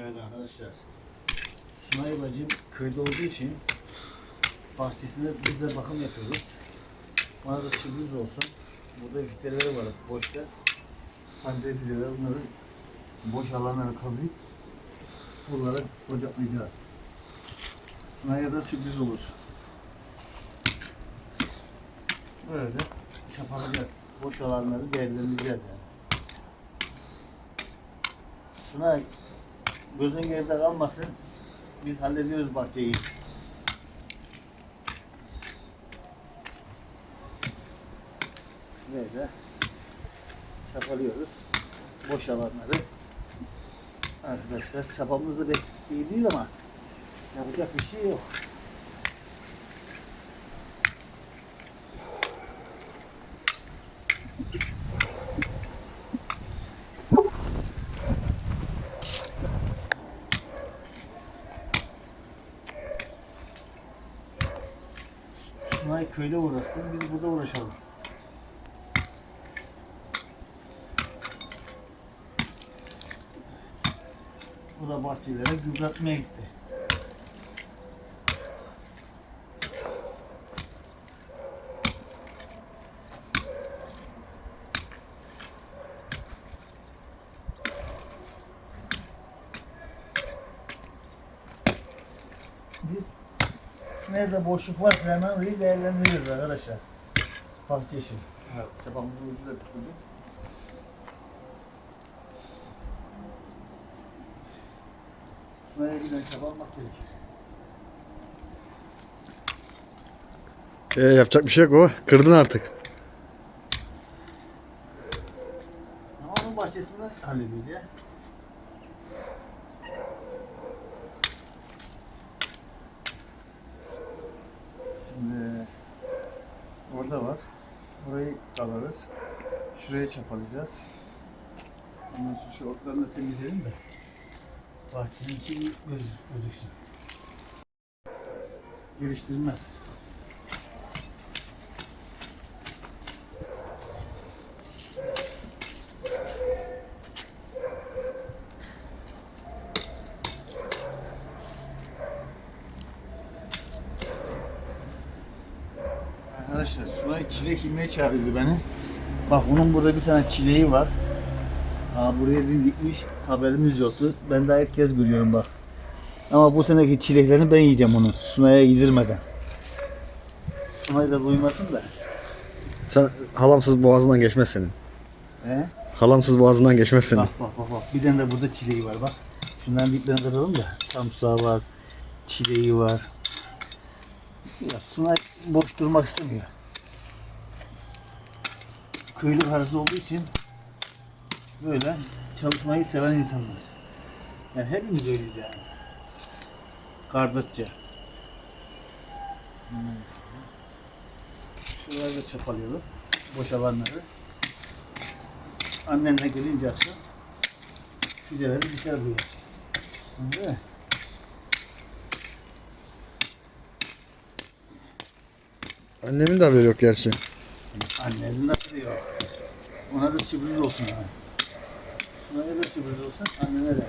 Evet arkadaşlar. Sunay bacım köyde olduğu için bahçesinde biz de bakım yapıyoruz. Bana da sürpriz olsun. Burada fiteleri var boşta. Pancar fideleri bunları boş alanları kazıyıp buralara ocaklayacağız. Sunay'a da sürpriz olur. Böyle çapalayacağız. Boş alanları değerlendireceğiz yani. Sunay gözün geride kalmasın. Biz hallediyoruz bahçeyi. Böyle çapalıyoruz. Boş alanları. Arkadaşlar çapamız da iyi değil ama yapacak bir şey yok. Sunay köyde uğraşsın, biz burada uğraşalım. Bu da bahçelere gübretmeye gitti. Biz nerede boşluk varsa hemen orayı değerlendiriyoruz arkadaşlar. Bahçe işi. Evet, çapamızı ucu da tutuldu. Şuraya giden almak gerekir. Ee, yapacak bir şey yok o. Kırdın artık. Ama onun bahçesinden hallediyoruz ya. Şimdi orada var. Burayı alırız. Şuraya çapalayacağız. Ondan sonra şu otlarını temizleyelim de bahçenin içi göz, gözüksün. Geliştirilmez. Arkadaşlar Sunay çilek yemeye çağırdı beni. Bak onun burada bir tane çileği var. Aa, buraya dün dikmiş. Haberimiz yoktu. Ben daha ilk kez görüyorum bak. Ama bu seneki çileklerini ben yiyeceğim onu. Sunay'a yedirmeden. Sunay da duymasın da. Sen halamsız boğazından geçmez senin. He? Halamsız boğazından geçmez senin. Bak bak bak bak. Bir tane de burada çileği var bak. Şundan diplerini kıralım da. Samsağı var. Çileği var. Ya Sunay boş durmak istemiyor. Köylü karısı olduğu için böyle çalışmayı seven insanlar. Yani hepimiz öyleyiz yani. Kardeşçe. Hmm. Şuraları da çapalayalım. Boş alanları. Annenle gelince akşam fideleri diker buraya. Değil mi? Annemin de haberi yok gerçi. Annenin nasıl diyor? Ona da sürpriz olsun yani. Ona da sürpriz olsun, annene de.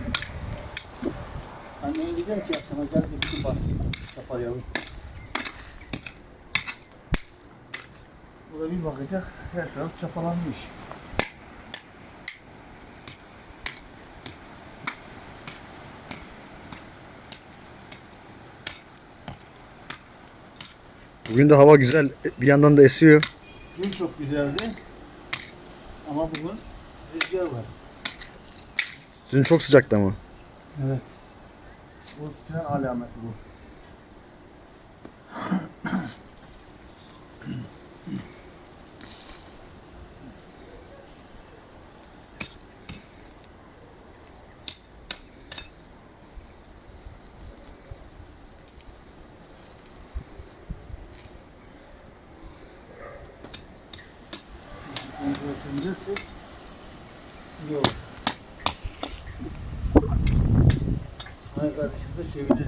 Annene diyeceğim ki akşama gel de bütün bahçeyi kapalayalım. Bu da bir bakacak, her taraf çapalanmış. Bugün de hava güzel. Bir yandan da esiyor. Dün çok güzeldi. Ama bugün rüzgar var. Dün çok sıcaktı ama. Evet. Bu sıçran alameti bu. Kontrol edeceksek iyi olur. Vay kardeşim de sevinir.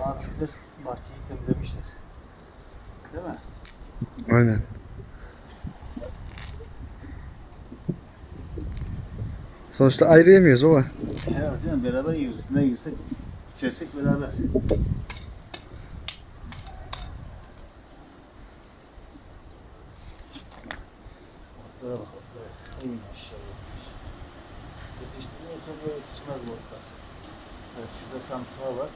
Abidir bahçeyi temizlemişler. Değil mi? Aynen. Sonuçta ayrı yemiyoruz baba. Evet değil mi? Beraber yiyoruz. Ne yiyorsak içersek beraber. Otlara bak otlara. Ey maşallah. Yetiştirmiyorsa böyle çıkmaz bu otlar. Evet şurada samsağı var.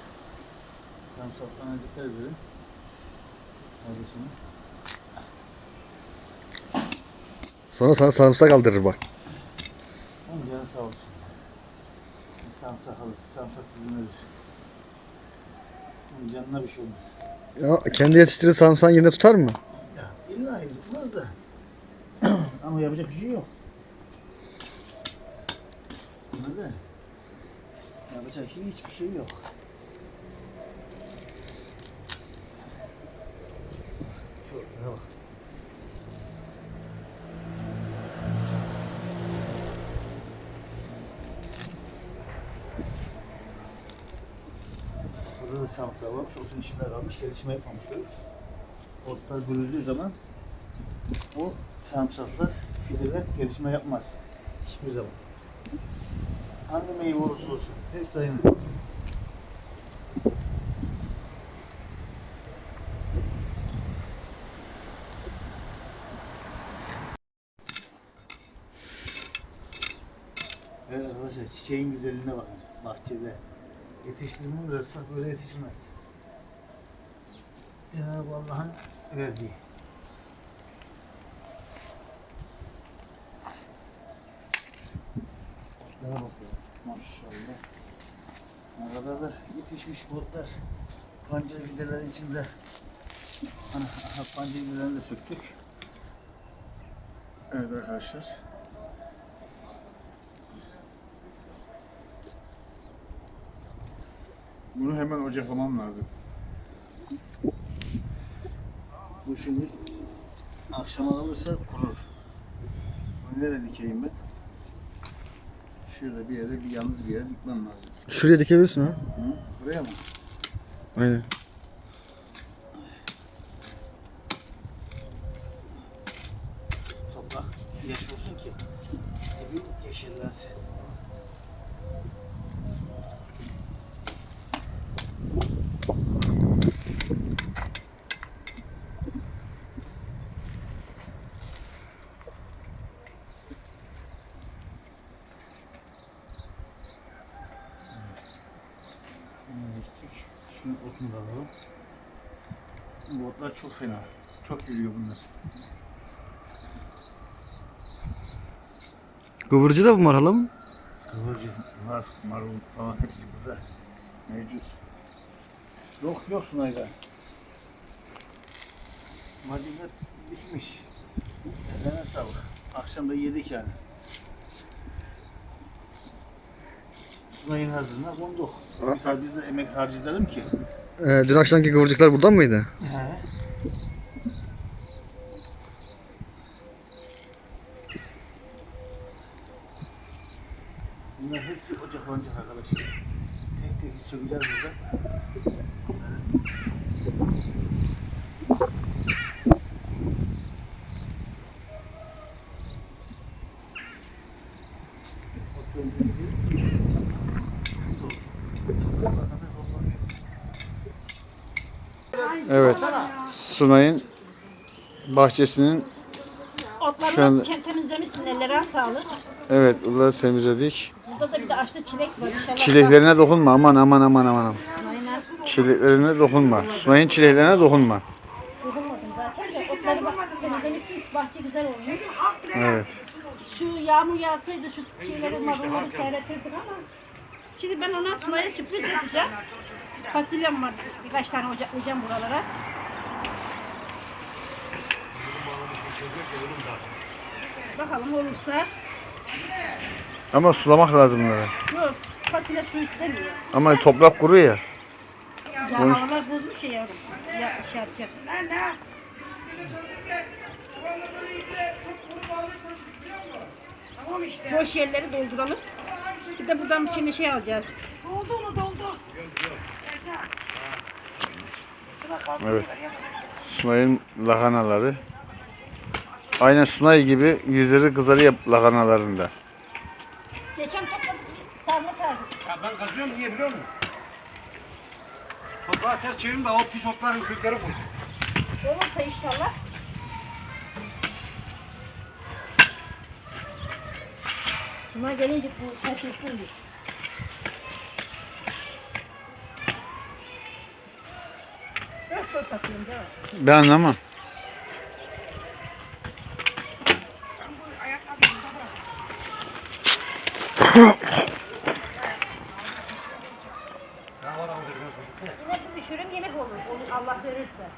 Samsaklarına dikkat edelim. Kardeşim. Sonra sana sarımsak aldırır bak. Onun canı sağ olsun. Samsak alır, samsak bulunur. Onun canına bir şey olmaz. Ya kendi yetiştirdiği sarımsağın yerine tutar mı? Ya illa tutmaz da. Ama yapacak bir şey yok. Anladın? Yapacak şey hiçbir şey yok. Şuraya bak. Burada da samsa var. Otun içinde kalmış. Gelişme yapmamışlar. Otlar bölündüğü zaman o sarımsaklar, fideler gelişme yapmaz. Hiçbir zaman. Hangi meyve olursa olsun. Hepsi aynı. Evet arkadaşlar çiçeğin güzelliğine bakın bahçede. Yetiştirmiyorsa böyle yetişmez. Cenab-ı Allah'ın verdiği. Otlara bakıyor. Maşallah. Ne da yetişmiş botlar. Pancar videlerin içinde. Ana, aha, pancar videlerini de söktük. Evet arkadaşlar. Bunu hemen ocaklamam lazım. Bu şimdi akşama alırsa kurur. Bunu nereye dikeyim ben? Şurada bir yerde bir yalnız bir yere dikmem lazım. Şuraya dikebilirsin ha. Hı? Buraya mı? Aynen. Toprak yaş olsun ki bir yeşillensin. Bunu ektik. Şunu otunu da alalım. Bu otlar çok fena. Çok yürüyor bunlar. Kıvırcı da mı var hala mı? Kıvırcık, var, marul falan hepsi burada mevcut. Yok yok Sunay'da. Macinet bitmiş. Eline sağlık. Akşam da yedik yani. Sunay'ın hazırına konduk. Mesela biz de emek harcayalım ki. Ee, dün akşamki kıvırcıklar buradan mıydı? He. Bunlar hepsi ocaklanacak arkadaşlar. Tek tek sökeceğiz burada. Evet. Sunay'ın bahçesinin Otları Şu anda- temizlemişsin ellere sağlık. evet bunları temizledik. Da bir de açlı çilek var inşallah. Çileklerine dokunma aman aman aman aman. Aynen. Çileklerine dokunma. Sunay'ın çileklerine dokunma. Dokunmadım zaten de otları bak temizlemişsin bahçe güzel olmuş. Evet. Şu yağmur yağsaydı şu şeyleri marulları seyretirdik ama Şimdi ben ona sulaya sürpriz yapacağım. Fasulyem var birkaç tane ocaklayacağım buralara. Bakalım olursa. Ama sulamak lazım bunları. Yok fasulye su istemiyor. Ama toprak kuru ya. Ya havalar bozmuş ya yavrum. Ya şey yapacak. Boş yerleri dolduralım. Bir de buradan bir şey alacağız. Evet. Sunay'ın lahanaları. Aynen Sunay gibi yüzleri kızarıyor lahanalarında. Geçen topladık sarma sardık. Ya ben kazıyorum niye biliyor musun? Toprağı ters çevirin de o pis otların kökleri koysun. Olursa inşallah. Suna gelince bu şaşırsın diye. Dört dört Ben anlamam. Yine bir düşürüm yemek olur. Olur Allah verirse.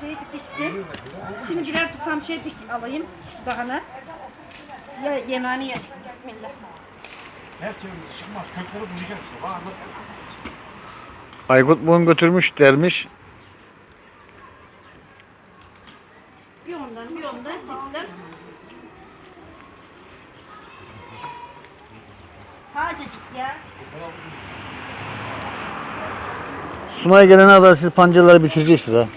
Şey bitti. Şimdi birer tutam şey dik alayım dahana. Ya yemani ye. Bismillah. Ters çevirin çıkmaz kökleri bulacak. Aykut bunu götürmüş dermiş. Bir ondan bir ondan gittim. Hacecik ya. Sunay gelene kadar siz pancarları bitireceksiniz ha.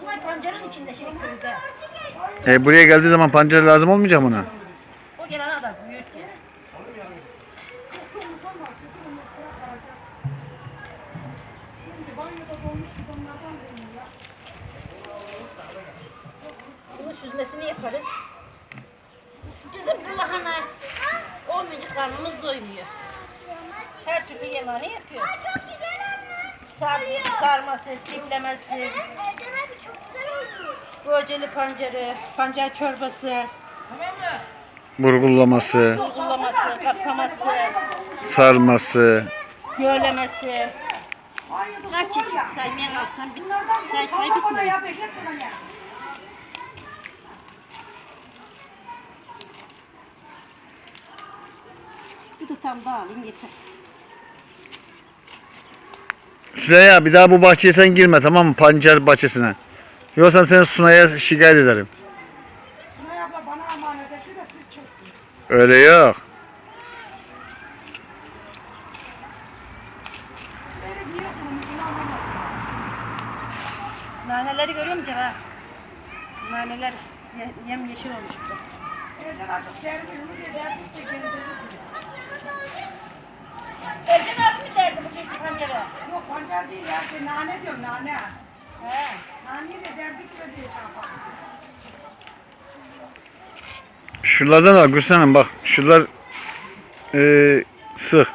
Sunay pancarın içinde şey sırada. E buraya geldiği zaman pancar lazım olmayacak mı ona? O gelene kadar ya. Bunun süzmesini yaparız. Bizim bu lahana karnımız doymuyor. Her türlü yemeğini yapıyoruz. Sar, sarması, çimlemesi, böceli pancarı, pancar çorbası, Burgullaması, uygulaması, katlaması, sarması. göllemesi. Kaç çeşit saymaya kalksam bir say say bitmiyor. Bir tutam daha alayım yeter. Süreyya bir daha bu bahçeye sen girme tamam mı? Pancar bahçesine. Yoksa seni Sunay'a şikayet ederim. Sunay abla bana emanet etti de siz çok Öyle yok. Niye anlamadım. Naneleri görüyor musun Cera? Naneler ye- yem yeşil olmuş burada. Ercan açık derdi bunu diye derdikçe kendini Ercan abi mi derdi bu kez pancara? Yok pancar değil ya şey nane diyorum nane. He. Nane de derdikçe diye şey yapar. Şuralardan al Gülsen'im bak. Şuralar eee sık.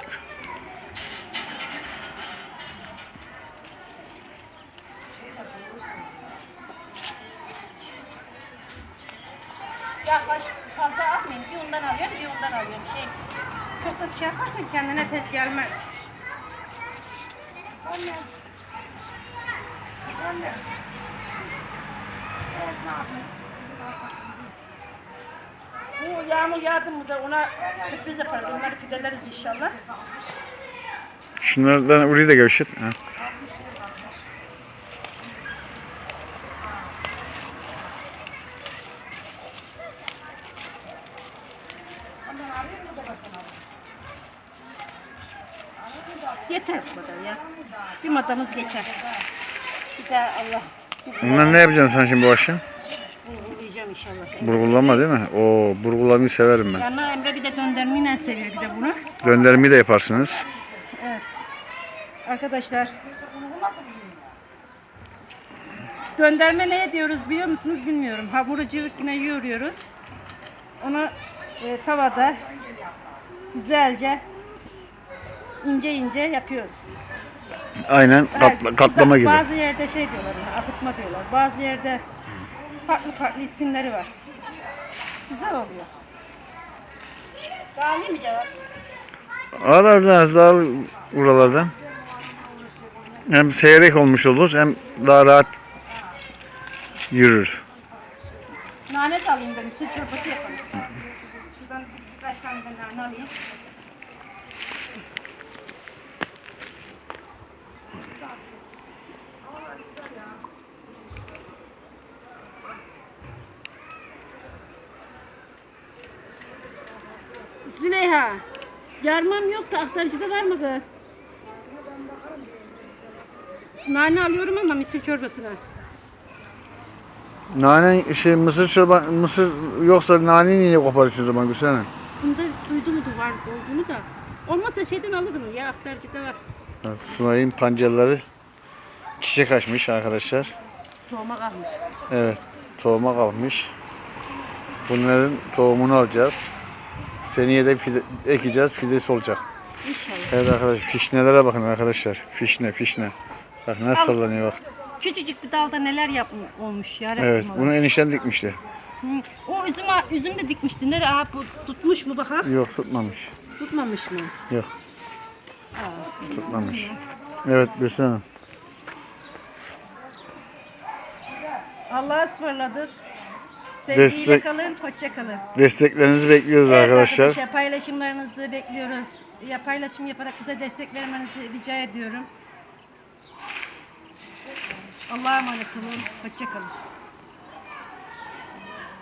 Yaklaş fazla atmayayım. Bir ondan alıyorum, bir ondan alıyorum. Şey, çok da şey yaparsan kendine tez gelmez. Anne. Anne. Evet ne yapayım? Bu yağmur yağdı mı da ona sürpriz yaparız. Onları fideleriz inşallah. Şunlardan orayı da. Ha. Anne arayayım mı da ben sana? Yeter bu kadar ya. Bir matamız geçer. Bir daha Allah. Bunlar ne yapacaksın sen şimdi bu akşam? Yiyeceğim inşallah. Burgulama değil mi? Oo burgulamayı severim ben. Yanına Emre bir de döndürmeyle seviyor bir de bunu. Dönderimi de yaparsınız. Evet. Arkadaşlar? Dönderme ne diyoruz biliyor musunuz bilmiyorum. Hamuru cıvıkına yoğuruyoruz. Onu e, tavada güzelce ince ince yapıyoruz. Aynen katla- katlama gibi. Bazı yerde şey diyorlar, akıtma diyorlar. Bazı yerde farklı farklı isimleri var. Güzel oluyor. Daha mı cevap? Al oradan daha al buralardan. Hem seyrek olmuş olur hem daha rahat yürür. Nane de alayım dedim. Siz çorbası yapalım. Şuradan birkaç tane de nane alayım. Züleyha. Yarmam yok da aktarıcıda var mı kız? Nane alıyorum ama misir çorbasına. Nane şey mısır çorba mısır yoksa nane niye koparıyorsun o zaman Gülsene? Bunda duydum mu var olduğunu da. Olmazsa şeyden alırım ya aktarcıda var. Evet, Sunay'ın pancarları çiçek açmış arkadaşlar. Tohuma kalmış. Evet, tohuma kalmış. Bunların tohumunu alacağız. Seneye de fide, ekeceğiz, fidesi olacak. İnşallah. Evet arkadaşlar, fişnelere bakın arkadaşlar. Fişne, fişne. Bak nasıl sallanıyor bak. Küçücük bir dalda neler yapmış olmuş ya. Evet, Rabbim bunu enişten dikmişti. Hı. O üzüm, üzüm de dikmişti. Nereye? Aa, bu tutmuş mu bak ha? Yok tutmamış. Tutmamış mı? Yok. Tutmamış. Evet, Gülsün Hanım. Allah'a ısmarladık. Sevgiyle Destek- kalın, hoşça kalın. Desteklerinizi bekliyoruz Evet arkadaşlar. paylaşımlarınızı bekliyoruz. Ya paylaşım yaparak bize destek vermenizi rica ediyorum. Allah'a emanet olun. Hoşça kalın.